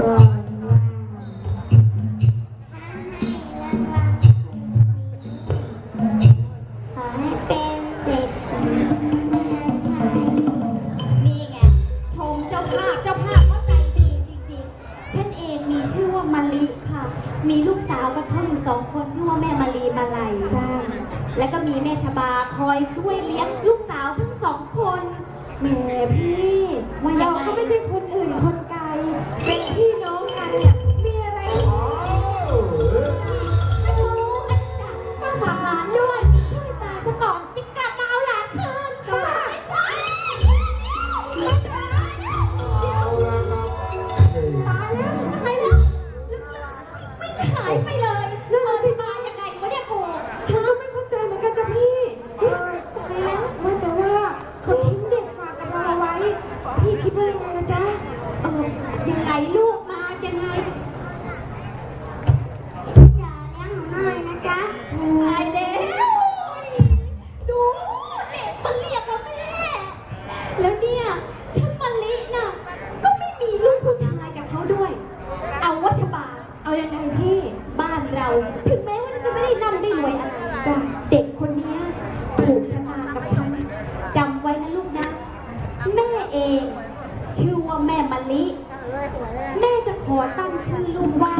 ก่อนว่าขอให้เป็นเศรษฐีเมืองไทย นี่ไง ชมเจ้าภาพ เจ้าภาพก็ใจดีจริงๆ ฉันเองมีชื่อว่ามาลิค่ะ มีลูกสาวกับเขาอยู่สองคนชื่อว่าแม่มาลีมาลัยจ้าแล้วก็มีแม่ชบาคอยช่วยเลี้ยงลูกสาวทั้งสองคน แหมพี่เราก็ไม่ใช่คนอื่นคน แมะลิ แม่จะขอตั้งชื่อลูกว่า